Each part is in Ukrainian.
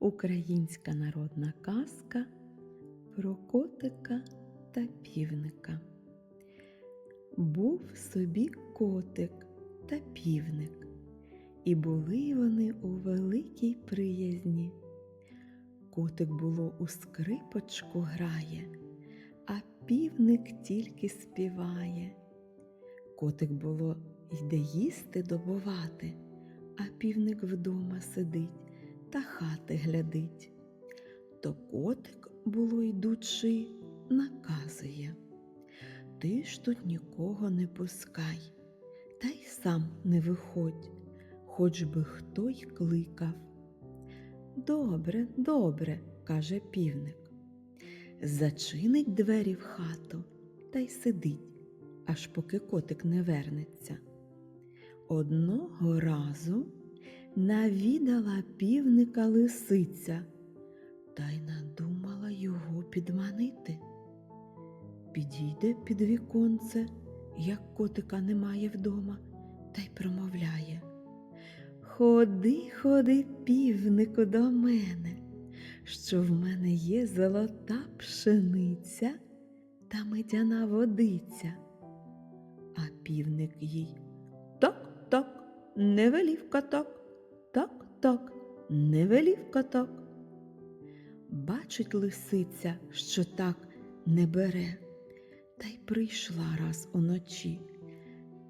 Українська народна казка про котика та півника. Був собі котик та півник, і були вони у великій приязні. Котик було у скрипочку грає, а півник тільки співає. Котик було йде їсти добувати, а півник вдома сидить та хати глядить. То котик, було йдучи, наказує Ти ж тут нікого не пускай, та й сам не виходь, хоч би хто й кликав. Добре, добре, каже півник. Зачинить двері в хату та й сидить, аж поки котик не вернеться. Одного разу навідала півника лисиця та й надумала його підманити. Підійде під віконце, як котика немає вдома, та й промовляє Ходи, ходи, півнику, до мене, що в мене є золота пшениця та медяна водиця. А півник їй так, не велів каток, так, так, не велів каток. Бачить лисиця, що так не бере, та й прийшла раз уночі,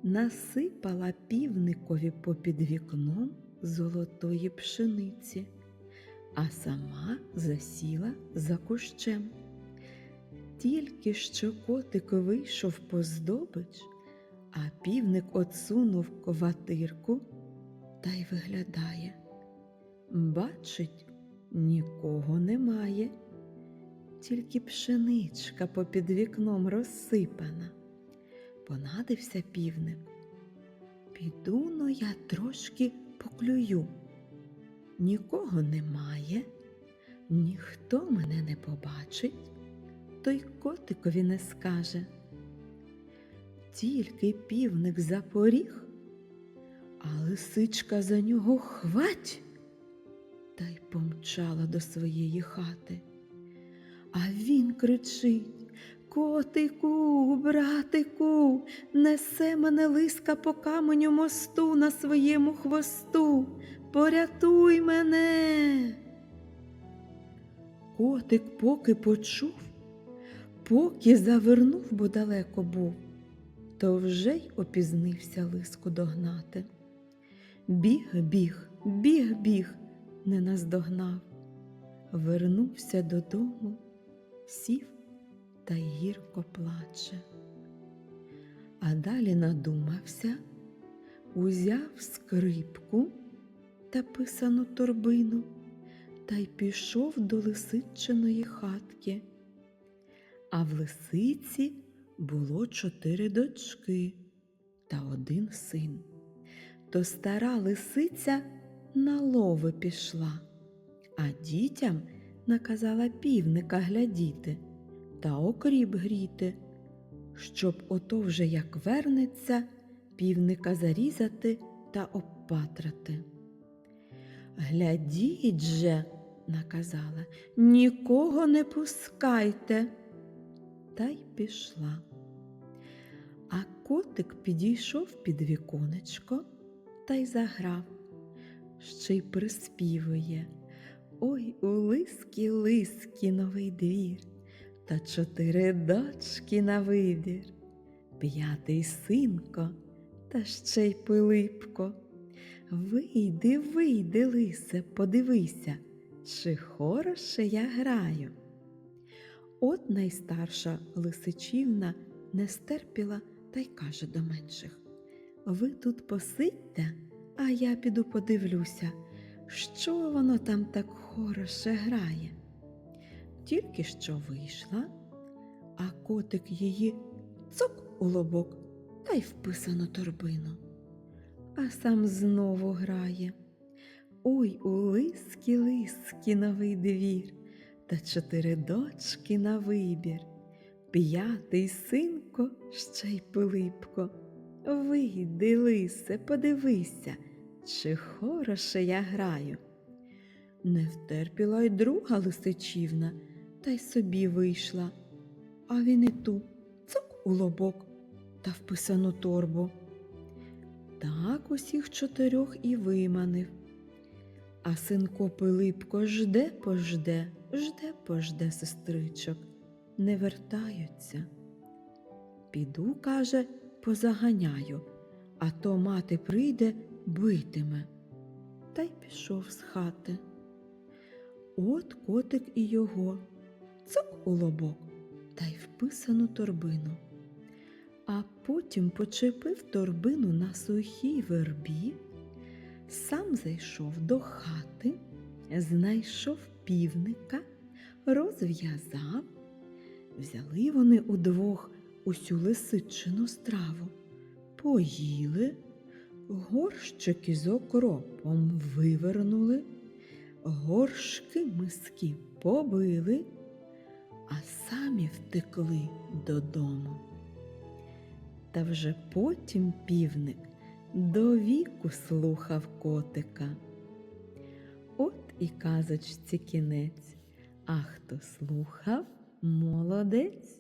насипала півникові попід вікном золотої пшениці, а сама засіла за кущем. Тільки що котик вийшов по здобич, а півник отсунув коватирку та й виглядає. Бачить, нікого немає, тільки пшеничка попід вікном розсипана. Понадився півник. Піду но я трошки поклюю. Нікого немає, ніхто мене не побачить, то й котикові не скаже. Тільки півник запоріг, а лисичка за нього хвать та й помчала до своєї хати. А він кричить Котику, братику, несе мене лиска по каменю мосту на своєму хвосту. Порятуй мене. Котик поки почув, поки завернув, бо далеко був, то вже й опізнився лиску догнати. Біг, біг, біг, біг, не наздогнав, вернувся додому, сів та гірко плаче. А далі надумався, узяв скрипку та писану торбину та й пішов до лисичиної хатки. А в лисиці було чотири дочки та один син. То стара лисиця на лови пішла, а дітям наказала півника глядіти та окріп гріти, щоб ото вже як вернеться, півника зарізати та обпатрати. Глядіть же, наказала, нікого не пускайте. Та й пішла. А котик підійшов під віконечко та й заграв, ще й приспівує Ой у лиски лиски новий двір, та чотири дочки на вибір, п'ятий синко, та ще й Пилипко. Вийди, вийди, лисе, подивися, чи хороше я граю. От найстарша лисичівна не стерпіла та й каже до менших Ви тут посидьте, а я піду подивлюся, що воно там так хороше грає. Тільки що вийшла, а котик її цок у лобок та й вписано торбину. А сам знову грає. Ой у лиски лиски новий двір, та чотири дочки на вибір, п'ятий синко, ще й Пилипко. Вийди, лисе, подивися, чи хороше я граю. Не втерпіла й друга лисичівна, та й собі вийшла. А він і ту цок у лобок та вписану торбу. Так усіх чотирьох і виманив. А синко Пилипко жде пожде, жде пожде сестричок, не вертаються. Піду, каже, позаганяю, а то мати прийде, битиме. Та й пішов з хати. От котик і його, цок у лобок, та й вписану торбину. А потім почепив торбину на сухій вербі, сам зайшов до хати, знайшов півника, розв'язав. Взяли вони удвох усю лисичину страву, поїли, горщики з окропом вивернули, горшки миски побили, а самі втекли додому. Та вже потім півник до віку слухав котика. От і казочці кінець, а хто слухав, молодець.